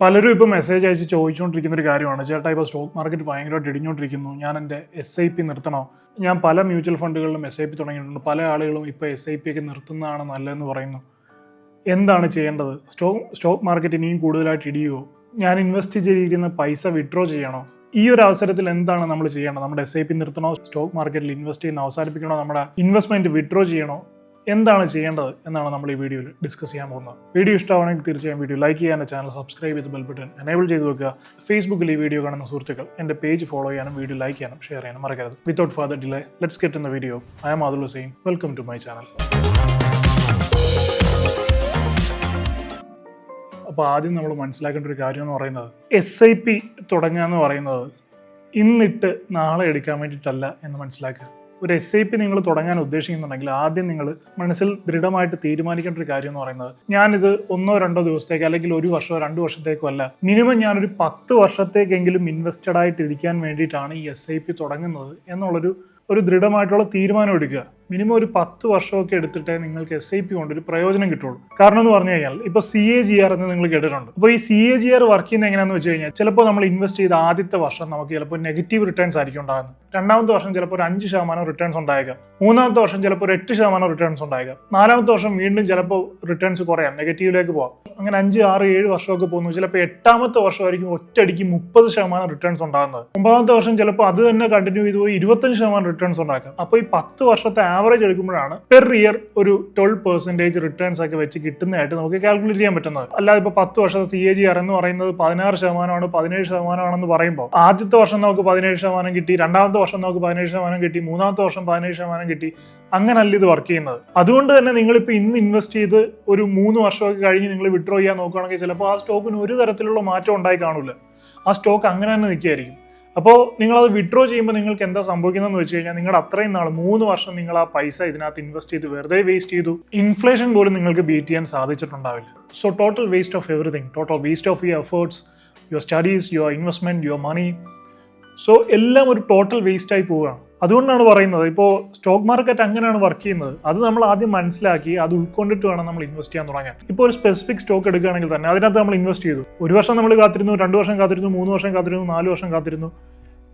പലരും ഇപ്പോൾ മെസ്സേജ് അയച്ച് ചോദിച്ചുകൊണ്ടിരിക്കുന്ന ഒരു കാര്യമാണ്. ചേട്ടാ ഇപ്പോൾ സ്റ്റോക്ക് മാർക്കറ്റ് ഭയങ്കരമായിട്ട് ഇടിഞ്ഞുകൊണ്ടിരിക്കുന്നു ഞാൻ എന്റെ എസ് ഐ പി നിർത്തണോ. ഞാൻ പല മ്യൂച്വൽ ഫണ്ടുകളിലും എസ് ഐ പി തുടങ്ങിയിട്ടുണ്ട്. പല ആളുകളും ഇപ്പോൾ എസ് ഐ പി ഒക്കെ നിർത്തുന്നതാണ് നല്ലതെന്ന് പറയുന്നു. എന്താണ് ചെയ്യേണ്ടത്? സ്റ്റോക്ക് സ്റ്റോക്ക് മാർക്കറ്റ് ഇനിയും കൂടുതലായിട്ട് ഇടിയുമോ ഞാൻ ഇൻവെസ്റ്റ് ചെയ്തിരിക്കുന്ന പൈസ വിഡ്രോ ചെയ്യണോ? ഈ ഒരു അവസരത്തിൽ എന്താണ് നമ്മൾ ചെയ്യേണ്ടത്? നമ്മുടെ എസ് ഐ പി നിർത്തണോ? സ്റ്റോക്ക് മാർക്കറ്റിൽ ഇൻവെസ്റ്റ് ചെയ്യുന്ന അവസാനിപ്പിക്കണോ? നമ്മുടെ ഇൻവെസ്റ്റ്മെന്റ് വിഡ്രോ ചെയ്യണോ? എന്താണ് ചെയ്യേണ്ടത് എന്നാണ് നമ്മൾ ഈ വീഡിയോയിൽ ഡിസ്കസ് ചെയ്യാൻ പോകുന്നത്. വീഡിയോ ഇഷ്ടമാണെങ്കിൽ തീർച്ചയായും വീഡിയോ ലൈക്ക് ചെയ്യാൻ ചാനൽ സബ്സ്ക്രൈബ് ചെയ്ത് ബെൽ ബട്ടൺ എനേബിൾ ചെയ്ത് വെക്കുക. ഫേസ്ബുക്കിൽ ഈ വീഡിയോ കാണുന്ന സുഹൃത്തുക്കൾ എന്റെ പേജ് ഫോളോ ചെയ്യാനും വീഡിയോ ലൈക്ക് ചെയ്യാനും ഷെയർ ചെയ്യാനും മറക്കരുത്. Without further delay let's get in video I am Athul Hussain welcome to my channel അപ്പോൾ ആദ്യം നമ്മൾ മനസ്സിലാക്കേണ്ട ഒരു കാര്യം എന്ന് പറയുന്നത് എസ് ഐ പി തുടങ്ങുക എന്ന് പറയുന്നത് ഇന്നിട്ട് നാളെ എടുക്കാൻ വേണ്ടിയിട്ടല്ല എന്ന് മനസ്സിലാക്കുക. ഒരു എസ് ഐ പി നിങ്ങൾ തുടങ്ങാൻ ഉദ്ദേശിക്കുന്നുണ്ടെങ്കിൽ ആദ്യം നിങ്ങൾ മനസ്സിൽ ദൃഢമായിട്ട് തീരുമാനിക്കേണ്ട ഒരു കാര്യം എന്ന് പറയുന്നത് ഞാനിത് ഒന്നോ രണ്ടോ ദിവസത്തേക്ക് അല്ലെങ്കിൽ ഒരു വർഷമോ രണ്ട് വർഷത്തേക്കോ അല്ല. മിനിമം ഞാനൊരു പത്ത് വർഷത്തേക്കെങ്കിലും ഇൻവെസ്റ്റഡ് ആയിട്ട് ഇരിക്കാൻ വേണ്ടിയിട്ടാണ് ഈ എസ് ഐ പി തുടങ്ങുന്നത് എന്നുള്ളൊരു ഒരു ദൃഢമായിട്ടുള്ള തീരുമാനം എടുക്കുക. മിനിമം ഒരു പത്ത് വർഷമൊക്കെ എടുത്തിട്ടേ നിങ്ങൾക്ക് എസ് ഐ പി കൊണ്ട് ഒരു പ്രയോജനം കിട്ടുള്ളൂ. കാരണം എന്ന് പറഞ്ഞു കഴിഞ്ഞാൽ ഇപ്പൊ സി എ ജി ആർ എന്ന് നിങ്ങൾ കേട്ടിട്ടുണ്ട്. അപ്പോൾ ഈ C A G R work ചെയ്യുന്നത് എങ്ങനെയാണെന്ന് വെച്ച് കഴിഞ്ഞാൽ ചിലപ്പോൾ നമ്മൾ ഇൻവെസ്റ്റ് ചെയ്ത ആദ്യത്തെ വർഷം നമുക്ക് ചിലപ്പോൾ നെഗറ്റീവ് റിട്ടേൺസ് ആയിരിക്കും ഉണ്ടാകുന്നത്. രണ്ടാമത്തെ വർഷം ചിലപ്പോൾ ഒരു അഞ്ച് ശതമാനം റിട്ടേൺസ് ഉണ്ടായേക്കാം. മൂന്നാമത്തെ വർഷം ചിലപ്പോൾ ഒരു എട്ട് ശതമാനം റിട്ടേൺസ് ഉണ്ടായേക്കാം. നാലാമത്തെ വർഷം വീണ്ടും ചിലപ്പോൾ റിട്ടേൺസ് കുറയാം നെഗറ്റീവിലേക്ക് പോകാം അങ്ങനെ അഞ്ച് ആറ് ഏഴ് വർഷമൊക്കെ പോകുന്നു. ചിലപ്പോൾ എട്ടാമത്തെ വർഷമായിരിക്കും ഒറ്റയടിക്ക് മുപ്പത് ശതമാനം റിട്ടേൺസ് ഉണ്ടാകുന്നത്. ഒമ്പതാമത്തെ വർഷം ചിലപ്പോൾ അത് തന്നെ കണ്ടിന്യൂ ചെയ്ത് പോയി ഇരുപത്തഞ്ച് ശതമാനം റിട്ടേൺസ് ഉണ്ടാക്കാം. അപ്പോൾ ഈ പത്ത് വർഷത്തെ ആവറേജ് എടുക്കുമ്പോഴാണ് പെർ ഇയർ ഒരു ട്വൽവ് പെർസെന്റേജ് റിട്ടേൺസ് ഒക്കെ വെച്ച് കിട്ടുന്നതായിട്ട് നമുക്ക് കാൽക്കുലേറ്റ് ചെയ്യാൻ പറ്റുന്നത്. അല്ലാതെ ഇപ്പോൾ പത്ത് വർഷത്തെ സി എ ജി ആർ എന്ന് പറയുന്നത് പതിനാറ് ശതമാനമാണ് പതിനേഴ് ശതമാനമാണെന്ന് പറയുമ്പോൾ ആദ്യത്തെ വർഷം നമുക്ക് പതിനേഴ് ശതമാനം കിട്ടി രണ്ടാമത്തെ വർഷം നമുക്ക് പതിനേഴ് ശതമാനം കിട്ടി മൂന്നാമത്തെ വർഷം പതിനേഴ് ശതമാനം കിട്ടി. അങ്ങനല്ല ഇത് വർക്ക് ചെയ്യുന്നത്. അതുകൊണ്ട് തന്നെ നിങ്ങളിപ്പോൾ ഇന്ന് ഇൻവെസ്റ്റ് ചെയ്ത് ഒരു മൂന്ന് വർഷമൊക്കെ കഴിഞ്ഞ് നിങ്ങൾ വിഡ്രോ ചെയ്യാൻ നോക്കുകയാണെങ്കിൽ ചിലപ്പോൾ ആ സ്റ്റോക്കിന് ഒരു തരത്തിലുള്ള മാറ്റം ഉണ്ടായി കാണില്ല ആ സ്റ്റോക്ക് അങ്ങനെ തന്നെ നിൽക്കുകയായിരിക്കും അപ്പോൾ അത് വിഡ്രോ ചെയ്യുമ്പോൾ നിങ്ങൾക്ക് എന്താ സംഭവിക്കുന്നതെന്ന് വെച്ച് കഴിഞ്ഞാൽ നിങ്ങളുടെ അത്രയും നാൾ മൂന്ന് വർഷം നിങ്ങൾ ആ പൈസ ഇതിനകത്ത് ഇൻവെസ്റ്റ് ചെയ്ത് വെറുതെ വേസ്റ്റ് ചെയ്തു. ഇൻഫ്ലേഷൻ പോലും നിങ്ങൾക്ക് ബീറ്റ് ചെയ്യാൻ സാധിച്ചിട്ടുണ്ടാവില്ല. So total waste of everything total waste of your efforts your studies your investment your money so എല്ലാം ഒരു ടോട്ടൽ വേസ്റ്റായി പോവുകയാണ്. അതുകൊണ്ടാണ് പറയുന്നത്. ഇപ്പോൾ സ്റ്റോക്ക് മാർക്കറ്റ് അങ്ങനെയാണ് വർക്ക് ചെയ്യുന്നത്. അത് നമ്മൾ ആദ്യം മനസ്സിലാക്കി അത് ഉൾക്കൊണ്ടിട്ട് വേണം നമ്മൾ ഇൻവെസ്റ്റ് ചെയ്യാൻ തുടങ്ങാൻ. ഇപ്പോൾ ഒരു സ്പെസിഫിക് സ്റ്റോക്ക് എടുക്കുകയാണെങ്കിൽ തന്നെ അതിനകത്ത് നമ്മൾ ഇൻവെസ്റ്റ് ചെയ്തു. ഒരു വർഷം നമ്മൾ കാത്തിരുന്നു രണ്ട് വർഷം കാത്തിരുന്നു മൂന്ന് വർഷം കാത്തിരുന്നു നാല് വർഷം കാത്തിരുന്നു.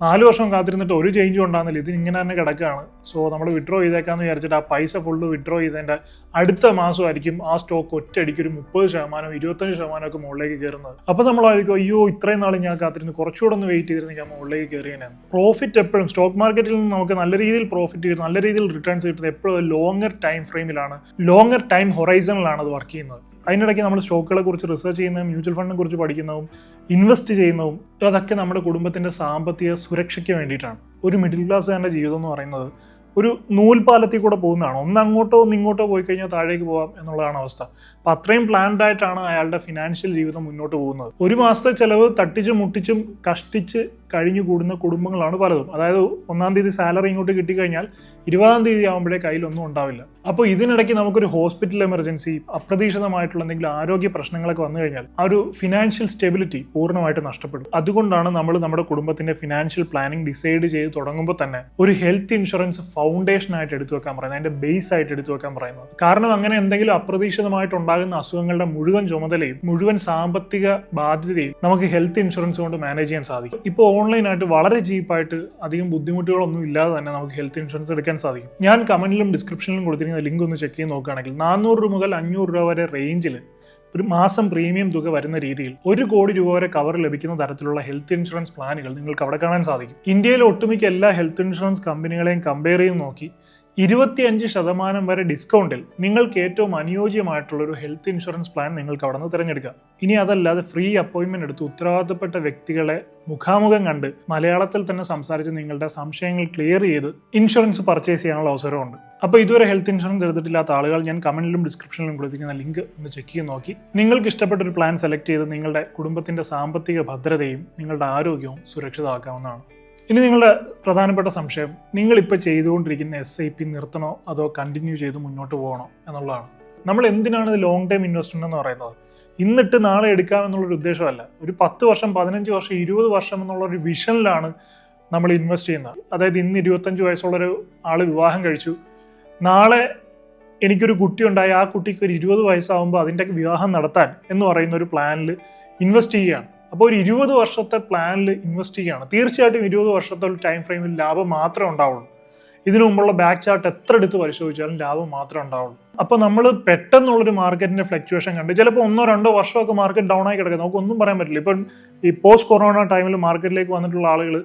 നാല് വർഷം കാത്തിരുന്നിട്ട് ഒരു ചേഞ്ചും ഉണ്ടാകുന്നില്ല. ഇത് ഇങ്ങനെ തന്നെ കിടക്കുകയാണ്. സോ നമ്മൾ വിഡ്രോ ചെയ്തേക്കാന്ന് വിചാരിച്ചിട്ട് ആ പൈസ ഫുള്ള് വിഡ്രോ ചെയ്തതിന്റെ അടുത്ത മാസമായിരിക്കും ആ സ്റ്റോക്ക് ഒറ്റയടിക്ക് ഒരു മുപ്പത് ശതമാനം ഇരുപത്തഞ്ച് ശതമാനം ഒക്കെ മുകളിലേക്ക് കയറുന്നത്. അപ്പോൾ നമ്മളായിരിക്കും അയ്യോ ഇത്രയും നാൾ ഞാൻ കാത്തിരുന്നു. കുറച്ചുകൂടെ ഒന്ന് വെയിറ്റ് ചെയ്തിരുന്നെങ്കിൽ ഞാൻ മുകളിലേക്ക് കയറിയാണ് പ്രോഫിറ്റ് എപ്പോഴും സ്റ്റോക്ക് മാർക്കറ്റിൽ നിന്ന് നമുക്ക് നല്ല രീതിയിൽ പ്രോഫിറ്റ് കിട്ടും നല്ല രീതിയിൽ റിട്ടേൺസ് കിട്ടുന്നത് എപ്പോഴും ലോങ്ങർ ടൈം ഫ്രെയിമിലാണ് ലോങ്ങർ ടൈം ഹൊറൈസണിലാണ് അത് വർക്ക് ചെയ്യുന്നത്. അതിനിടയ്ക്ക് നമ്മൾ സ്റ്റോക്കുകളെ കുറിച്ച് റിസർച്ച് ചെയ്യുന്നതും മ്യൂച്വൽ ഫണ്ടിനെ കുറിച്ച് പഠിക്കുന്നതും ഇൻവെസ്റ്റ് ചെയ്യുന്നതും അതൊക്കെ നമ്മുടെ കുടുംബത്തിന്റെ സാമ്പത്തിക സുരക്ഷയ്ക്ക് വേണ്ടിയിട്ടാണ്. ഒരു മിഡിൽ ക്ലാസ്സുകാരന്റെ ജീവിതം എന്ന് പറയുന്നത് ഒരു നൂൽപാലത്തിൽ കൂടെ പോകുന്നതാണ്. ഒന്ന് അങ്ങോട്ടോ ഒന്ന് ഇങ്ങോട്ടോ പോയി കഴിഞ്ഞാൽ താഴേക്ക് പോകാം എന്നുള്ളതാണ് അവസ്ഥ. അപ്പം അത്രയും പ്ലാൻഡ് ആയിട്ടാണ് അയാളുടെ ഫിനാൻഷ്യൽ ജീവിതം മുന്നോട്ട് പോകുന്നത്. ഒരു മാസത്തെ ചിലവ് തട്ടിച്ചും മുട്ടിച്ചും കഷ്ടിച്ച് കഴിഞ്ഞു കൂടുന്ന കുടുംബങ്ങളാണ് പലതും. അതായത് ഒന്നാം തീയതി സാലറി ഇങ്ങോട്ട് കിട്ടിക്കഴിഞ്ഞാൽ ഇരുപതാം തീയതി ആകുമ്പോഴേ കയ്യിലൊന്നും ഉണ്ടാവില്ല. അപ്പോൾ ഇതിനിടയ്ക്ക് നമുക്കൊരു ഹോസ്പിറ്റൽ എമർജൻസി അപ്രതീക്ഷിതമായിട്ടുള്ള എന്തെങ്കിലും ആരോഗ്യ പ്രശ്നങ്ങളൊക്കെ വന്നു കഴിഞ്ഞാൽ ആ ഒരു ഫിനാൻഷ്യൽ സ്റ്റെബിലിറ്റി പൂർണമായിട്ട് നഷ്ടപ്പെടും. അതുകൊണ്ടാണ് നമ്മൾ നമ്മുടെ കുടുംബത്തിന്റെ ഫിനാൻഷ്യൽ പ്ലാനിംഗ് ഡിസൈഡ് ചെയ്ത് തുടങ്ങുമ്പോൾ തന്നെ ഒരു ഹെൽത്ത് ഇൻഷുറൻസ് ഫൗണ്ടേഷൻ ആയിട്ട് എടുത്തു വെക്കാൻ പറയുന്നത്. അതിന്റെ ബേസ് ആയിട്ട് എടുത്തു വെക്കാൻ പറയുന്നത്. കാരണം അങ്ങനെ എന്തെങ്കിലും അപ്രതീക്ഷിതമായിട്ട് ഉണ്ടാകുന്ന അസുഖങ്ങളുടെ മുഴുവൻ ചുമതലയും മുഴുവൻ സാമ്പത്തിക ബാധ്യതയും നമുക്ക് ഹെൽത്ത് ഇൻഷുറൻസ് കൊണ്ട് മാനേജ് ചെയ്യാൻ സാധിക്കും. ഇപ്പോൾ ഓൺലൈനായിട്ട് വളരെ ചീപ്പായിട്ട് അധികം ബുദ്ധിമുട്ടുകളൊന്നും ഇല്ലാതെ തന്നെ നമുക്ക് ഹെൽത്ത് ഇൻഷുറൻസ് എടുക്കാൻ സാധിക്കും. ഞാൻ കമന്റിലും ഡിസ്ക്രിപ്ഷനിലും കൊടുത്തിരിക്കുന്ന ലിങ്ക് ഒന്ന് ചെക്ക് ചെയ്ത് നോക്കുകയാണെങ്കിൽ നാനൂറ് രൂപ മുതൽ അഞ്ഞൂറ് രൂപ വരെ റേഞ്ചിൽ ഒരു മാസം പ്രീമിയം തുക വരുന്ന രീതിയിൽ ഒരു കോടി രൂപ വരെ കവർ ലഭിക്കുന്ന തരത്തിലുള്ള ഹെൽത്ത് ഇൻഷുറൻസ് പ്ലാനുകൾ നിങ്ങൾക്ക് അവിടെ കാണാൻ സാധിക്കും. ഇന്ത്യയിലെ ഒട്ടുമിക്ക എല്ലാ ഹെൽത്ത് ഇൻഷുറൻസ് കമ്പനികളെയും കമ്പയർ ചെയ്ത് നോക്കി ഇരുപത്തിയഞ്ച് ശതമാനം വരെ ഡിസ്കൗണ്ടിൽ നിങ്ങൾക്ക് ഏറ്റവും അനുയോജ്യമായിട്ടുള്ള ഒരു ഹെൽത്ത് ഇൻഷുറൻസ് പ്ലാൻ നിങ്ങൾക്ക് അവിടെ നിന്ന് തിരഞ്ഞെടുക്കാം. ഇനി അതല്ലാതെ ഫ്രീ അപ്പോയിന്റ്മെന്റ് എടുത്ത് ഉത്തരവാദിത്തപ്പെട്ട വ്യക്തികളെ മുഖാമുഖം കണ്ട് മലയാളത്തിൽ തന്നെ സംസാരിച്ച് നിങ്ങളുടെ സംശയങ്ങൾ ക്ലിയർ ചെയ്ത് ഇൻഷുറൻസ് പർച്ചേസ് ചെയ്യാനുള്ള അവസരമുണ്ട്. അപ്പോൾ ഇതുവരെ ഹെൽത്ത് ഇൻഷുറൻസ് എടുത്തിട്ടില്ലാത്ത ആളുകൾ ഞാൻ കമന്റിലും ഡിസ്ക്രിപ്ഷനിലും കൊടുത്തിരിക്കുന്ന ലിങ്ക് ഒന്ന് ചെക്ക് ചെയ്ത് നോക്കി. നിങ്ങൾക്ക് ഇഷ്ടപ്പെട്ട ഒരു പ്ലാൻ സെലക്ട് ചെയ്ത് നിങ്ങളുടെ കുടുംബത്തിന്റെ സാമ്പത്തിക ഭദ്രതയും നിങ്ങളുടെ ആരോഗ്യവും സുരക്ഷിതമാക്കാവുന്നതാണ്. ഇനി നിങ്ങളുടെ പ്രധാനപ്പെട്ട സംശയം നിങ്ങളിപ്പോൾ ചെയ്തുകൊണ്ടിരിക്കുന്ന എസ് ഐ പി നിർത്തണോ അതോ കണ്ടിന്യൂ ചെയ്ത് മുന്നോട്ട് പോകണോ എന്നുള്ളതാണ്. നമ്മൾ എന്തിനാണ് ഇത് ലോങ് ടൈം ഇൻവെസ്റ്റ്മെന്റ് എന്ന് പറയുന്നത്? ഇന്നിട്ട് നാളെ എടുക്കാം എന്നുള്ളൊരു ഉദ്ദേശമല്ല. ഒരു പത്ത് വർഷം പതിനഞ്ച് വർഷം ഇരുപത് വർഷം എന്നുള്ള ഒരു വിഷനിലാണ് നമ്മൾ ഇൻവെസ്റ്റ് ചെയ്യുന്നത്. അതായത് ഇന്ന് ഇരുപത്തഞ്ച് വയസ്സുള്ളൊരു ആൾ വിവാഹം കഴിച്ചു. നാളെ എനിക്കൊരു കുട്ടി ഉണ്ടായി ആ കുട്ടിക്ക് ഒരു ഇരുപത് വയസ്സാകുമ്പോൾ അതിന്റെ വിവാഹം നടത്താൻ എന്ന് പറയുന്ന ഒരു പ്ലാനിൽ ഇൻവെസ്റ്റ് ചെയ്യുകയാണ്. അപ്പോൾ ഒരു ഇരുപത് വർഷത്തെ പ്ലാനിൽ ഇൻവെസ്റ്റ് ചെയ്യുകയാണ്. തീർച്ചയായിട്ടും ഇരുപത് വർഷത്തെ ഒരു ടൈം ഫ്രെയിമിൽ ലാഭം മാത്രമേ ഉണ്ടാവുള്ളൂ. ഇതിനു മുമ്പുള്ള ബാക്ക് ചാർട്ട് എത്ര എടുത്ത് പരിശോധിച്ചാലും ലാഭം മാത്രമേ ഉണ്ടാവുള്ളൂ. അപ്പോൾ നമ്മൾ പെട്ടെന്നുള്ളൊരു മാർക്കറ്റിന്റെ ഫ്ലക്ച്വേഷൻ കണ്ട് ചിലപ്പോൾ ഒന്നോ രണ്ടോ വർഷമൊക്കെ മാർക്കറ്റ് ഡൗൺ ആയി കിടക്കുക നമുക്കൊന്നും പറയാൻ പറ്റില്ല. ഇപ്പം ഈ പോസ്റ്റ് കൊറോണ ടൈമിൽ മാർക്കറ്റിലേക്ക് വന്നിട്ടുള്ള ആളുകൾ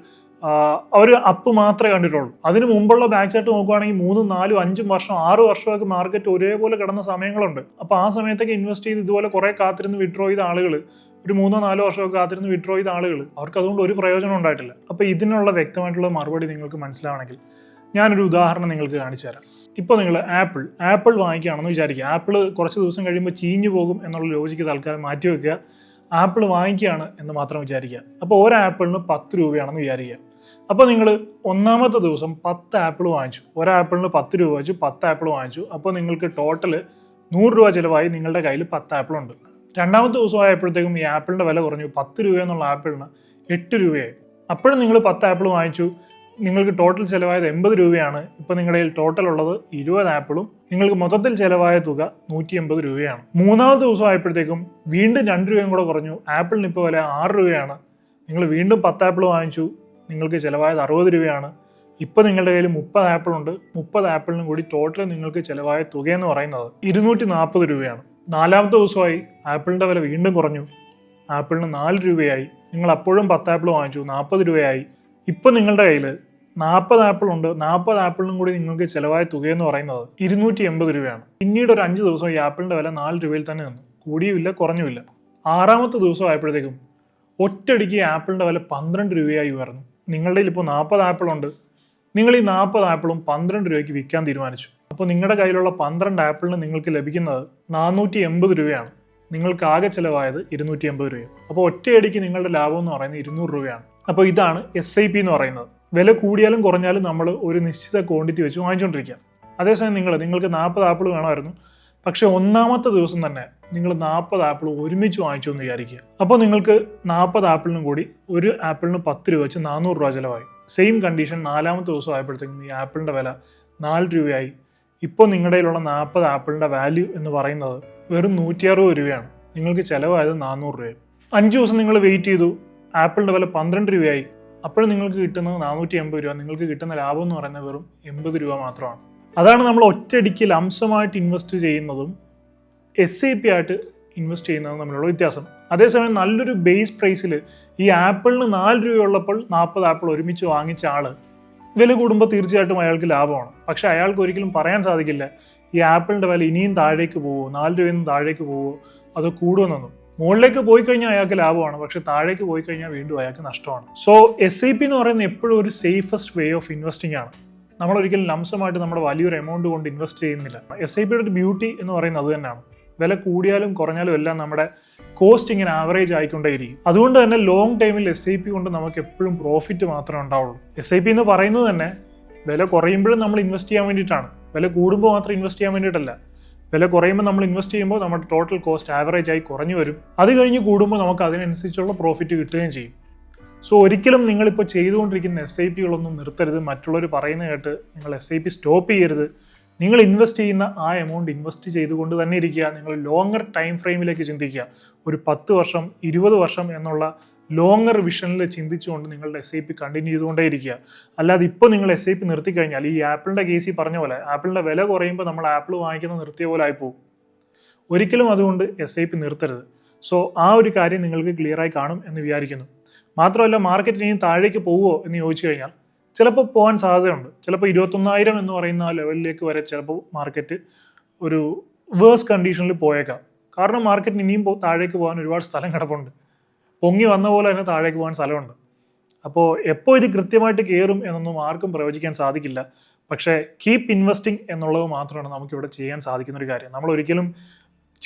അവർ അപ്പ് മാത്രമേ കണ്ടിട്ടുള്ളൂ. അതിന് മുമ്പുള്ള ബാക്ക് ചാർട്ട് നോക്കുവാണെങ്കിൽ മൂന്നും നാലും അഞ്ചും വർഷം ആറ് വർഷമൊക്കെ മാർക്കറ്റ് ഒരേപോലെ കിടന്ന സമയങ്ങളുണ്ട്. അപ്പോൾ ആ സമയത്തൊക്കെ ഇൻവെസ്റ്റ് ചെയ്ത് ഇതുപോലെ കുറേ കാത്തിരുന്ന് വിഡ്രോ ചെയ്ത ആളുകൾ ഒരു മൂന്നോ നാലോ വർഷമൊക്കെ കാത്തിരുന്ന് വിഡ്രോ ചെയ്ത ആളുകൾ അവർക്ക് അതുകൊണ്ട് ഒരു പ്രയോജനം ഉണ്ടായിട്ടില്ല. അപ്പോൾ ഇതിനുള്ള വ്യക്തമായിട്ടുള്ള മറുപടി നിങ്ങൾക്ക് മനസ്സിലാവണമെങ്കിൽ ഞാനൊരു ഉദാഹരണം നിങ്ങൾക്ക് കാണിച്ചു തരാം. ഇപ്പോൾ നിങ്ങൾ ആപ്പിൾ ആപ്പിൾ വാങ്ങിക്കുകയാണെന്ന് വിചാരിക്കുക. ആപ്പിൾ കുറച്ച് ദിവസം കഴിയുമ്പോൾ ചീഞ്ഞു പോകും എന്നുള്ള ലോജിക്ക് തൽക്കാലം മാറ്റി വെക്കുക. ആപ്പിൾ വാങ്ങിക്കുകയാണ് എന്ന് മാത്രം വിചാരിക്കുക. അപ്പോൾ ഒരു ആപ്പിളിന് പത്ത് രൂപയാണെന്ന് വിചാരിക്കുക. അപ്പോൾ നിങ്ങൾ ഒന്നാമത്തെ ദിവസം പത്ത് ആപ്പിൾ വാങ്ങിച്ചു. ഒരു ആപ്പിളിന് പത്ത് രൂപ വാങ്ങിച്ചു പത്ത് ആപ്പിൾ വാങ്ങിച്ചു. അപ്പോൾ നിങ്ങൾക്ക് ടോട്ടൽ നൂറ് രൂപ ചിലവായി നിങ്ങളുടെ കയ്യിൽ പത്ത് ആപ്പിളുണ്ട്. രണ്ടാമത്തെ ദിവസം ആയപ്പോഴത്തേക്കും ഈ ആപ്പിളിന്റെ വില കുറഞ്ഞു. പത്ത് രൂപ എന്നുള്ള ആപ്പിളിന് എട്ട് രൂപയായി. അപ്പോഴും നിങ്ങൾ പത്ത് ആപ്പിൾ വാങ്ങിച്ചു. നിങ്ങൾക്ക് ടോട്ടൽ ചിലവായത് എൺപത് രൂപയാണ്. ഇപ്പോൾ നിങ്ങളുടെ കയ്യിൽ ടോട്ടൽ ഉള്ളത് ഇരുപത് ആപ്പിളും. നിങ്ങൾക്ക് മൊത്തത്തിൽ ചിലവായ തുക നൂറ്റി എൺപത് രൂപയാണ്. മൂന്നാമത്തെ ദിവസം ആയപ്പോഴത്തേക്കും വീണ്ടും രണ്ട് രൂപയും കൂടെ കുറഞ്ഞു. ആപ്പിളിന് ഇപ്പോൾ വില ആറ് രൂപയാണ്. നിങ്ങൾ വീണ്ടും പത്ത് ആപ്പിൾ വാങ്ങിച്ചു. നിങ്ങൾക്ക് ചിലവായത് അറുപത് രൂപയാണ്. ഇപ്പോൾ നിങ്ങളുടെ കയ്യിൽ മുപ്പത് ആപ്പിളുണ്ട്. മുപ്പത് ആപ്പിളിനും കൂടി ടോട്ടൽ നിങ്ങൾക്ക് ചിലവായ തുകയെന്ന് പറയുന്നത് ഇരുന്നൂറ്റി നാൽപ്പത് രൂപയാണ്. നാലാമത്തെ ദിവസമായി ആപ്പിളിന്റെ വില വീണ്ടും കുറഞ്ഞു. ആപ്പിളിന് നാല് രൂപയായി. നിങ്ങൾ അപ്പോഴും പത്ത് ആപ്പിൾ വാങ്ങിച്ചു നാൽപ്പത് രൂപയായി. ഇപ്പം നിങ്ങളുടെ കയ്യിൽ നാൽപ്പത് ആപ്പിൾ ഉണ്ട്. നാൽപ്പത് ആപ്പിളിനും കൂടി നിങ്ങൾക്ക് ചിലവായ തുകയെന്ന് പറയുന്നത് ഇരുന്നൂറ്റി എൺപത് രൂപയാണ്. പിന്നീട് ഒരു അഞ്ച് ദിവസം ഈ ആപ്പിളിന്റെ വില നാല് രൂപയിൽ തന്നെ നിന്നു. കൂടിയുമില്ല കുറഞ്ഞുമില്ല. ആറാമത്തെ ദിവസം ആയപ്പോഴത്തേക്കും ഒറ്റടിക്ക് ആപ്പിളിന്റെ വില പന്ത്രണ്ട് രൂപയായി ഉയർന്നു. നിങ്ങളുടെ ഇപ്പോൾ നാൽപ്പത് ആപ്പിൾ ഉണ്ട്. നിങ്ങൾ ഈ നാൽപ്പത് ആപ്പിളും പന്ത്രണ്ട് രൂപയ്ക്ക് വിൽക്കാൻ തീരുമാനിച്ചു. അപ്പോൾ നിങ്ങളുടെ കയ്യിലുള്ള പന്ത്രണ്ട് ആപ്പിളിന് നിങ്ങൾക്ക് ലഭിക്കുന്നത് നാനൂറ്റി എൺപത് രൂപയാണ്. നിങ്ങൾക്ക് ആകെ ചിലവായത് ഇരുന്നൂറ്റി എൺപത് രൂപ അപ്പോൾ ഒറ്റയടിക്ക് നിങ്ങളുടെ ലാഭം എന്ന് പറയുന്നത് ഇരുന്നൂറ് രൂപയാണ്. അപ്പോൾ ഇതാണ് എസ് ഐ പി എന്ന് പറയുന്നത്. വില കൂടിയാലും കുറഞ്ഞാലും നമ്മൾ ഒരു നിശ്ചിത ക്വാണ്ടിറ്റി വെച്ച് വാങ്ങിച്ചുകൊണ്ടിരിക്കുക അതേസമയം നിങ്ങൾ നിങ്ങൾക്ക് നാൽപ്പത് ആപ്പിൾ വേണമായിരുന്നു. പക്ഷേ ഒന്നാമത്തെ ദിവസം തന്നെ നിങ്ങൾ നാൽപ്പത് ആപ്പിൾ ഒരുമിച്ച് വാങ്ങിച്ചു എന്ന് വിചാരിക്കുക. അപ്പോൾ നിങ്ങൾക്ക് നാൽപ്പത് ആപ്പിളിനും കൂടി ഒരു ആപ്പിളിന് പത്ത് രൂപ വെച്ച് നാനൂറ് രൂപ ചിലവായി. സെയിം കണ്ടീഷൻ നാലാമത്തെ ദിവസം ആയപ്പോഴത്തേക്കും ഈ ആപ്പിളിന്റെ വില നാല് രൂപയായി. ഇപ്പോൾ നിങ്ങളുടെ കയ്യിലുള്ള നാൽപ്പത് ആപ്പിളിന്റെ വാല്യൂ എന്ന് പറയുന്നത് വെറും നൂറ്റി അറുപത് രൂപയാണ്. നിങ്ങൾക്ക് ചിലവായത് നാനൂറ് രൂപയും അഞ്ച് ദിവസം നിങ്ങൾ വെയിറ്റ് ചെയ്തു ആപ്പിളിന്റെ വില പന്ത്രണ്ട് രൂപയായി. അപ്പോഴും നിങ്ങൾക്ക് കിട്ടുന്നത് നാനൂറ്റി എൺപത് രൂപ. നിങ്ങൾക്ക് കിട്ടുന്ന ലാഭം എന്ന് പറയുന്നത് വെറും എൺപത് രൂപ മാത്രമാണ്. അതാണ് നമ്മൾ ഒറ്റയടിക്ക് അംശമായിട്ട് ഇൻവെസ്റ്റ് ചെയ്യുന്നതും എസ് ഐ പി ആയിട്ട് ഇൻവെസ്റ്റ് ചെയ്യുന്നതും തമ്മിലുള്ള വ്യത്യാസം. അതേസമയം നല്ലൊരു ബേസ് പ്രൈസിൽ ഈ ആപ്പിളിന് നാല് രൂപയുള്ളപ്പോൾ നാൽപ്പത് ആപ്പിൾ ഒരുമിച്ച് വാങ്ങിച്ച ആൾ വില കൂടുമ്പോൾ തീർച്ചയായിട്ടും അയാൾക്ക് ലാഭമാണ്. പക്ഷെ അയാൾക്ക് ഒരിക്കലും പറയാൻ സാധിക്കില്ല ഈ ആപ്പിളിന്റെ വില ഇനിയും താഴേക്ക് പോവോ നാല് രൂപയിൽ നിന്ന് താഴേക്ക് പോവോ അതോ കൂടുമെന്നൊന്നും. മുകളിലേക്ക് പോയി കഴിഞ്ഞാൽ അയാൾക്ക് ലാഭമാണ് പക്ഷെ താഴേക്ക് പോയി കഴിഞ്ഞാൽ വീണ്ടും അയാൾക്ക് നഷ്ടമാണ്. സോ എസ് ഐ പി എന്ന് പറയുന്നത് എപ്പോഴും ഒരു സേഫസ്റ്റ് വേ ഓഫ് ഇൻവെസ്റ്റിംഗ് ആണ്. നമ്മൾ ഒരിക്കലും ലംസമായിട്ട് നമ്മുടെ വലിയൊരു എമൗണ്ട് കൊണ്ട് ഇൻവെസ്റ്റ് ചെയ്യുന്നില്ല. എസ് ഐ പിയുടെ ഒരു ബ്യൂട്ടി എന്ന് പറയുന്നത് അത് തന്നെയാണ്. വില കൂടിയാലും കുറഞ്ഞാലും എല്ലാം നമ്മുടെ കോസ്റ്റ് ഇങ്ങനെ ആവറേജ് ആയിക്കൊണ്ടേയിരിക്കും. അതുകൊണ്ട് തന്നെ ലോങ് ടൈമിൽ എസ് ഐ പി കൊണ്ട് നമുക്ക് എപ്പോഴും പ്രോഫിറ്റ് മാത്രമേ ഉണ്ടാവുള്ളൂ. എസ് ഐ പി എന്ന് പറയുന്നത് തന്നെ വില കുറയുമ്പോഴും നമ്മൾ ഇൻവെസ്റ്റ് ചെയ്യാൻ വേണ്ടിയിട്ടാണ്. വില കൂടുമ്പോൾ മാത്രം ഇൻവെസ്റ്റ് ചെയ്യാൻ വേണ്ടിയിട്ടല്ല. വില കുറയുമ്പോൾ നമ്മൾ ഇൻവെസ്റ്റ് ചെയ്യുമ്പോൾ നമ്മുടെ ടോട്ടൽ കോസ്റ്റ് ആവറേജ് ആയി കുറഞ്ഞു വരും. അത് കഴിഞ്ഞ് കൂടുമ്പോൾ നമുക്ക് അതിനനുസരിച്ചുള്ള പ്രോഫിറ്റ് കിട്ടുകയും ചെയ്യും. സോ ഒരിക്കലും നിങ്ങളിപ്പോൾ ചെയ്തുകൊണ്ടിരിക്കുന്ന എസ് ഐ പികളൊന്നും നിർത്തരുത്. മറ്റുള്ളവർ പറയുന്ന കേട്ട് നിങ്ങൾ എസ് ഐ പി സ്റ്റോപ്പ് ചെയ്യരുത്. നിങ്ങൾ ഇൻവെസ്റ്റ് ചെയ്യുന്ന ആ എമൗണ്ട് ഇൻവെസ്റ്റ് ചെയ്തുകൊണ്ട് തന്നെ ഇരിക്കുക. നിങ്ങൾ ലോങ്ങർ ടൈം ഫ്രെയിമിലേക്ക് ചിന്തിക്കുക. ഒരു പത്ത് വർഷം ഇരുപത് വർഷം എന്നുള്ള ലോങ്ങർ വിഷനിൽ ചിന്തിച്ചുകൊണ്ട് നിങ്ങളുടെ എസ് ഐ പി കണ്ടിന്യൂ ചെയ്തുകൊണ്ടേ ഇരിക്കുക. അല്ലാതെ ഇപ്പോൾ നിങ്ങൾ എസ് ഐ പി നിർത്തി കഴിഞ്ഞാൽ ഈ ആപ്പിളിന്റെ കേസിൽ പറഞ്ഞ പോലെ ആപ്പിളിന്റെ വില കുറയുമ്പോൾ നമ്മൾ ആപ്പിൾ വാങ്ങിക്കുന്നത് നിർത്തിയ പോലെ ആയിപ്പോവും. ഒരിക്കലും അതുകൊണ്ട് എസ് ഐ പി നിർത്തരുത്. സോ ആ ഒരു കാര്യം നിങ്ങൾക്ക് ക്ലിയറായി കാണും എന്ന് വിചാരിക്കുന്നു. മാത്രമല്ല മാർക്കറ്റ് ഇനി താഴേക്ക് പോവുമോ എന്ന് ചോദിച്ചു കഴിഞ്ഞാൽ ചിലപ്പോൾ പോകാൻ സാധ്യതയുണ്ട്. ചിലപ്പോൾ ഇരുപത്തൊന്നായിരം എന്ന് പറയുന്ന ആ ലെവലിലേക്ക് വരെ ചിലപ്പോൾ മാർക്കറ്റ് ഒരു വേഴ്സ് കണ്ടീഷനിൽ പോയേക്കാം. കാരണം മാർക്കറ്റിന് ഇനിയും താഴേക്ക് പോകാൻ ഒരുപാട് സ്ഥലം കിടപ്പുണ്ട്. പൊങ്ങി വന്ന പോലെ തന്നെ താഴേക്ക് പോകാൻ സ്ഥലമുണ്ട്. അപ്പോൾ എപ്പോൾ ഇത് കൃത്യമായിട്ട് കയറും എന്നൊന്നും ആർക്കും പ്രവചിക്കാൻ സാധിക്കില്ല. പക്ഷേ കീപ്പ് ഇൻവെസ്റ്റിംഗ് എന്നുള്ളത് മാത്രമാണ് നമുക്കിവിടെ ചെയ്യാൻ സാധിക്കുന്ന ഒരു കാര്യം. നമ്മൾ ഒരിക്കലും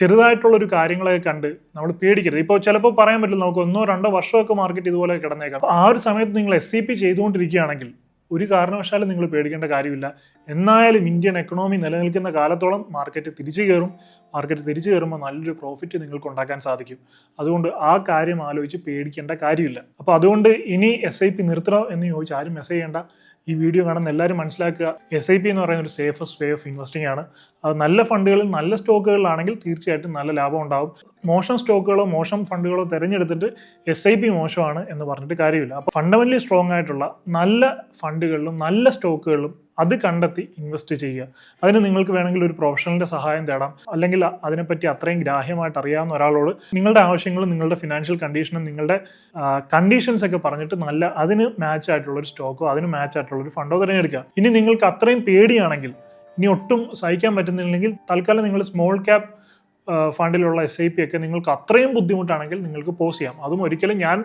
ചെറുതായിട്ടുള്ള ഒരു കാര്യങ്ങളൊക്കെ കണ്ട് നമ്മൾ പേടിക്കരുത്. ഇപ്പോൾ ചിലപ്പോൾ പറയാൻ പറ്റില്ല നമുക്ക് ഒന്നോ രണ്ടോ വർഷമൊക്കെ മാർക്കറ്റ് ഇതുപോലെ കിടന്നേക്കാം. ആ ഒരു സമയത്ത് നിങ്ങൾ എസ് സി പി ചെയ്തുകൊണ്ടിരിക്കുകയാണെങ്കിൽ ഒരു കാരണവശാലും നിങ്ങൾ പേടിക്കേണ്ട കാര്യമില്ല. എന്നായാലും ഇന്ത്യൻ എക്കണോമി നിലനിൽക്കുന്ന കാലത്തോളം മാർക്കറ്റ് തിരിച്ചു കയറും. മാർക്കറ്റ് തിരിച്ചു കയറുമ്പോൾ നല്ലൊരു പ്രോഫിറ്റ് നിങ്ങൾക്ക് ഉണ്ടാക്കാൻ സാധിക്കും. അതുകൊണ്ട് ആ കാര്യം ആലോചിച്ച് പേടിക്കേണ്ട കാര്യമില്ല. അപ്പോൾ അതുകൊണ്ട് ഇനി എസ് ഐ പി നിർത്തണോ എന്ന് ചോദിച്ചാൽ ആരും മെസ്സേജ് ചെയ്യേണ്ട. ഈ വീഡിയോ കാണുന്ന എല്ലാവരും മനസ്സിലാക്കുക. എസ് ഐ പി എന്ന് പറയുന്ന ഒരു സേഫസ്റ്റ് വേ ഓഫ് ഇൻവെസ്റ്റിംഗ് ആണ്. അത് നല്ല ഫണ്ടുകളിൽ നല്ല സ്റ്റോക്കുകളിലാണെങ്കിൽ തീർച്ചയായിട്ടും നല്ല ലാഭം ഉണ്ടാകും മോശം സ്റ്റോക്കുകളോ മോശം ഫണ്ടുകളോ തിരഞ്ഞെടുത്തിട്ട് എസ് ഐ പി മോശമാണ് എന്ന് പറഞ്ഞിട്ട് കാര്യമില്ല. അപ്പോൾ ഫണ്ടമെന്റലി സ്ട്രോങ് ആയിട്ടുള്ള നല്ല ഫണ്ടുകളിലും നല്ല സ്റ്റോക്കുകളിലും അത് കണ്ടെത്തി ഇൻവെസ്റ്റ് ചെയ്യുക. അതിന് നിങ്ങൾക്ക് വേണമെങ്കിൽ ഒരു പ്രൊഫഷണലിന്റെ സഹായം തേടാം. അല്ലെങ്കിൽ അതിനെപ്പറ്റി അത്രയും ഗ്രാഹ്യമായിട്ട് അറിയാവുന്ന ഒരാളോട് നിങ്ങളുടെ ആവശ്യങ്ങളും നിങ്ങളുടെ ഫിനാൻഷ്യൽ കണ്ടീഷനും നിങ്ങളുടെ കണ്ടീഷൻസ് ഒക്കെ പറഞ്ഞിട്ട് നല്ല അതിന് മാച്ച് ആയിട്ടുള്ള ഒരു സ്റ്റോക്കോ അതിന് മാച്ച് ആയിട്ടുള്ള ഒരു ഫണ്ടോ തിരഞ്ഞെടുക്കുക. ഇനി നിങ്ങൾക്ക് അത്രയും പേടിയാണെങ്കിൽ ഇനി ഒട്ടും സഹിക്കാൻ പറ്റുന്നില്ലെങ്കിൽ തൽക്കാലം നിങ്ങൾ സ്മോൾ ക്യാപ് ഫണ്ടിലുള്ള എസ് ഐ പി ഒക്കെ നിങ്ങൾക്ക് അത്രയും ബുദ്ധിമുട്ടാണെങ്കിൽ നിങ്ങൾക്ക് പോസ് ചെയ്യാം. അതും ഒരിക്കലും ഞാൻ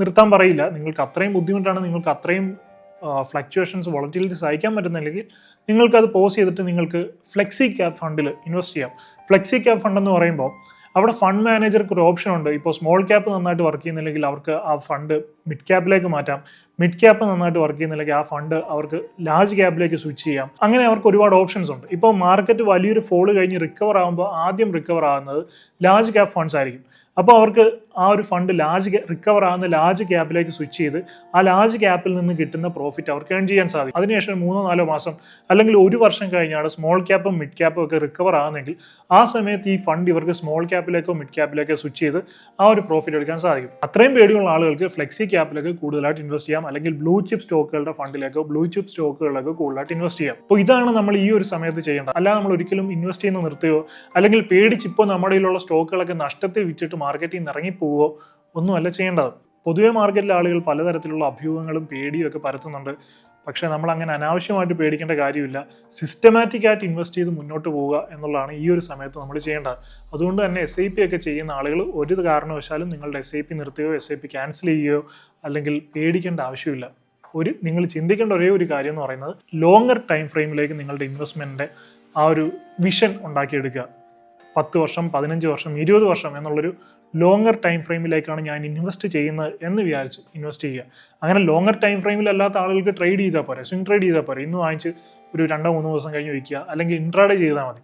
നിർത്താൻ പറയില്ല. നിങ്ങൾക്ക് അത്രയും ബുദ്ധിമുട്ടാണ് നിങ്ങൾക്ക് അത്രയും ഫ്ലക്ച്വേഷൻസ് വോളറ്റിലിറ്റി സഹിക്കാൻ പറ്റുന്നില്ലെങ്കിൽ നിങ്ങൾക്ക് അത് പോസ് ചെയ്തിട്ട് നിങ്ങൾക്ക് ഫ്ലെക്സി ക്യാപ് ഫണ്ടിൽ ഇൻവെസ്റ്റ് ചെയ്യാം. ഫ്ലെക്സി ക്യാപ് ഫണ്ട് എന്ന് പറയുമ്പോൾ അവിടെ ഫണ്ട് മാനേജർക്ക് ഒരു ഓപ്ഷൻ ഉണ്ട്. ഇപ്പോൾ സ്മോൾ ക്യാപ്പ് നന്നായിട്ട് വർക്ക് ചെയ്യുന്നില്ലെങ്കിൽ അവർക്ക് ആ ഫണ്ട് മിഡ് ക്യാപ്പിലേക്ക് മാറ്റാം. മിഡ് ക്യാപ്പ് നന്നായിട്ട് വർക്ക് ചെയ്യുന്നില്ലെങ്കിൽ ആ ഫണ്ട് അവർക്ക് ലാർജ് ക്യാപ്പിലേക്ക് സ്വിച്ച് ചെയ്യാം. അങ്ങനെ അവർക്ക് ഒരുപാട് ഓപ്ഷൻസ് ഉണ്ട്. ഇപ്പോൾ മാർക്കറ്റ് വലിയൊരു ഫോൾ കഴിഞ്ഞ് റിക്കവർ ആകുമ്പോൾ ആദ്യം റിക്കവർ ആകുന്നത് ലാർജ് ക്യാപ്പ് ഫണ്ട്സ് ആയിരിക്കും. അപ്പോൾ അവർക്ക് ആ ഒരു ഫണ്ട് ലാർജ് റിക്കവർ ആകുന്ന ലാർജ് ക്യാപ്പിലേക്ക് സ്വിച്ച് ചെയ്ത് ആ ലാർജ് ക്യാപ്പിൽ നിന്ന് കിട്ടുന്ന പ്രോഫിറ്റ് അവർക്ക് ഏൺ ചെയ്യാൻ സാധിക്കും. അതിനുശേഷം മൂന്നോ നാലോ മാസം അല്ലെങ്കിൽ ഒരു വർഷം കഴിഞ്ഞാണ് സ്മോൾ ക്യാപ്പും മിഡ് ക്യാപ്പും ഒക്കെ റിക്കവർ ആകുന്നെങ്കിൽ ആ സമയത്ത് ഈ ഫണ്ട് ഇവർക്ക് സ്മോൾ ക്യാപ്പിലേക്കോ മിഡ് ക്യാപ്പിലേക്കോ സ്വിച്ച് ചെയ്ത് ആ ഒരു പ്രോഫിറ്റ് എടുക്കാൻ സാധിക്കും. അത്രയും പേടിയുള്ള ആളുകൾക്ക് ഫ്ലെക്സി ക്യാപ്പിലേക്ക് കൂടുതലായിട്ട് ഇൻവെസ്റ്റ് ചെയ്യാം. അല്ലെങ്കിൽ ബ്ലൂ ചിപ്പ് സ്റ്റോക്കുകളുടെ ഫണ്ടിലേക്കോ ബ്ലൂ ചിപ്പ് സ്റ്റോക്കുകളിലേക്കോ കൂടുതലായിട്ട് ഇൻവെസ്റ്റ് ചെയ്യാം. അപ്പോൾ ഇതാണ് നമ്മൾ ഈ ഒരു സമയത്ത് ചെയ്യേണ്ടത്. അല്ലാതെ നമ്മൾ ഒരിക്കലും ഇൻവെസ്റ്റ് ചെയ്യുന്ന നിർത്തുകയോ അല്ലെങ്കിൽ പേടിച്ച് ഇപ്പോൾ നമ്മുടെ കയ്യിലുള്ള സ്റ്റോക്കുകളൊക്കെ നഷ്ടത്തിൽ വിറ്റിട്ട് മാർക്കറ്റിൽ നിന്ന് ഒന്നും ഒന്നുമല്ല ചെയ്യേണ്ടത്. പൊതുവെ മാർക്കറ്റിലെ ആളുകൾ പലതരത്തിലുള്ള അഭ്യൂഹങ്ങളും പേടിയും ഒക്കെ പരത്തുന്നുണ്ട്. പക്ഷേ നമ്മൾ അങ്ങനെ അനാവശ്യമായിട്ട് പേടിക്കേണ്ട കാര്യമില്ല. സിസ്റ്റമാറ്റിക് ആയിട്ട് ഇൻവെസ്റ്റ് ചെയ്ത് മുന്നോട്ട് പോവുക എന്നുള്ളതാണ് ഈ ഒരു സമയത്ത് നമ്മൾ ചെയ്യേണ്ടത്. അതുകൊണ്ട് തന്നെ എസ് ഐ പി ഒക്കെ ചെയ്യുന്ന ആളുകൾ ഒരു കാരണവശാലും നിങ്ങളുടെ എസ് ഐ പി നിർത്തുകയോ എസ് ഐ പി ക്യാൻസൽ ചെയ്യുകയോ അല്ലെങ്കിൽ പേടിക്കേണ്ട ആവശ്യമില്ല. ഒരു നിങ്ങൾ ചിന്തിക്കേണ്ട ഒരേ ഒരു കാര്യം എന്ന് പറയുന്നത് ലോങ്ങർ ടൈം ഫ്രെയിമിലേക്ക് നിങ്ങളുടെ ഇൻവെസ്റ്റ്മെന്റിന്റെ ആ ഒരു വിഷൻ ഉണ്ടാക്കിയെടുക്കുക. പത്ത് വർഷം പതിനഞ്ച് വർഷം ഇരുപത് വർഷം എന്നുള്ളൊരു ലോങ്ങർ ടൈം ഫ്രെയിമിലേക്കാണ് ഞാൻ ഇൻവെസ്റ്റ് ചെയ്യുന്നത് എന്ന് വിചാരിച്ച് ഇൻവെസ്റ്റ് ചെയ്യുക. അങ്ങനെ ലോങ്ങർ ടൈം ഫ്രെയിമിലല്ലാത്ത ആളുകൾക്ക് ട്രേഡ് ചെയ്താൽ പോരെ. സ്വിംഗ് ട്രേഡ് ചെയ്താൽ പോരെ. ഇന്ന് വാങ്ങിച്ച് ഒരു രണ്ടോ മൂന്നോ ദിവസം കഴിഞ്ഞ് വയ്ക്കുക അല്ലെങ്കിൽ ഇൻട്രാഡേ ചെയ്താൽ മതി.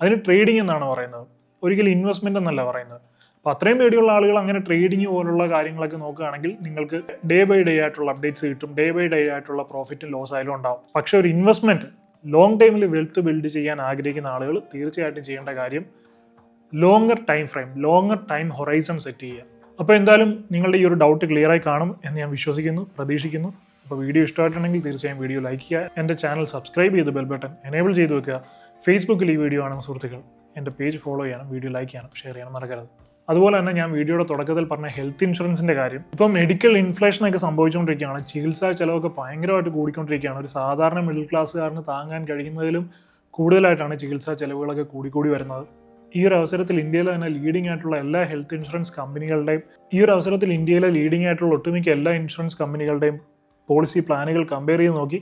അതിന് ട്രേഡിംഗ് എന്നാണ് പറയുന്നത്. ഒരിക്കലും ഇൻവെസ്റ്റ്മെന്റ് എന്നല്ല പറയുന്നത്. അപ്പോൾ അത്രയും പേടിയുള്ള ആളുകൾ അങ്ങനെ ട്രേഡിംഗ് പോലുള്ള കാര്യങ്ങളൊക്കെ നോക്കുകയാണെങ്കിൽ നിങ്ങൾക്ക് ഡേ ബൈ ഡേ ആയിട്ടുള്ള അപ്ഡേറ്റ്സ് കിട്ടും. ഡേ ബൈ ഡേ ആയിട്ടുള്ള പ്രോഫിറ്റും ലോസ് ആയാലും ഉണ്ടാവും. പക്ഷേ ഒരു ഇൻവെസ്റ്റ്മെന്റ് ലോങ് ടൈമിൽ വെൽത്ത് ബിൽഡ് ചെയ്യാൻ ആഗ്രഹിക്കുന്ന ആളുകൾ തീർച്ചയായിട്ടും ചെയ്യേണ്ട കാര്യം longer time frame longer time horizon set ചെയ്യുക. അപ്പോൾ എന്തായാലും നിങ്ങളുടെ ഈ ഒരു ഡൗട്ട് ക്ലിയർ ആയി കാണും എന്ന് ഞാൻ വിശ്വസിക്കുന്നു പ്രതീക്ഷിക്കുന്നു. അപ്പോൾ വീഡിയോ ഇഷ്ടമായിട്ടുണ്ടെങ്കിൽ തീർച്ചയായും വീഡിയോ ലൈക്ക് ചെയ്യുക. എന്റെ ചാനൽ സബ്സ്ക്രൈബ് ചെയ്ത് ബെൽ ബട്ടൺ എനേബിൾ ചെയ്ത് വെക്കുക. ഫേസ്ബുക്കിൽ ഈ വീഡിയോ ആണ് സുഹൃത്തുക്കൾ. എന്റെ പേജ് ഫോളോ ചെയ്യണം വീഡിയോ ലൈക്ക് ചെയ്യണം ഷെയർ ചെയ്യണം മറക്കരുത്. അതുപോലെ തന്നെ ഞാൻ വീഡിയോയുടെ തുടക്കത്തിൽ പറഞ്ഞ ഹെൽത്ത് ഇൻഷുറൻസിന്റെ കാര്യം. ഇപ്പം മെഡിക്കൽ ഇൻഫ്ലേഷൻ ഒക്കെ സംഭവിച്ചുകൊണ്ടിരിക്കുകയാണ്. ചികിത്സാ ചിലവൊക്കെ ഭയങ്കരമായിട്ട് കൂടിക്കൊണ്ടിരിക്കുകയാണ്. ഒരു സാധാരണ മിഡിൽ ക്ലാസ്സുകാരന് താങ്ങാൻ കഴിയുന്നതിലും കൂടുതലായിട്ടാണ് ചികിത്സാ ചിലവുകളൊക്കെ കൂടിക്കൂടി വരുന്നത്. ഈ ഒരു അവസരത്തിൽ ഇന്ത്യയിലെ തന്നെ ലീഡിംഗ് ആയിട്ടുള്ള എല്ലാ ഹെൽത്ത് ഇൻഷുറൻസ് കമ്പനികളുടെയും ഈ ഒരു അവസരത്തിൽ ഇന്ത്യയിലെ ലീഡിംഗ് ആയിട്ടുള്ള ഒട്ടുമിക്ക എല്ലാ ഇൻഷുറൻസ് കമ്പനികളുടെയും പോളിസി പ്ലാനുകൾ കമ്പയർ ചെയ്ത് നോക്കി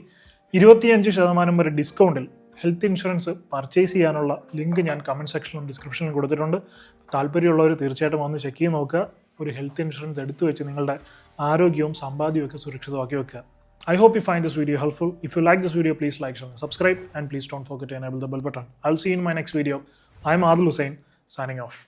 ഇരുപത്തിയഞ്ച് ശതമാനം വരെ ഡിസ്കൗണ്ടിൽ ഹെൽത്ത് ഇൻഷുറൻസ് പർച്ചേസ് ചെയ്യാനുള്ള ലിങ്ക് ഞാൻ കമന്റ് സെക്ഷനിലും ഡിസ്ക്രിപ്ഷനിലും കൊടുത്തിട്ടുണ്ട് താല്പര്യമുള്ളവർ തീർച്ചയായിട്ടും വന്ന് ചെക്ക് ചെയ്ത് നോക്കുക ഒരു ഹെൽത്ത് ഇൻഷുറൻസ് എടുത്തു വെച്ച് നിങ്ങളുടെ ആരോഗ്യവും സമ്പാദ്യവും ഒക്കെ സുരക്ഷിതമാക്കി വെക്കുക I hope you find this video helpful. If you like this video please like share, and subscribe. And please don't forget to enable the bell button. I'll see you in. I'm Adil Hussain, signing off.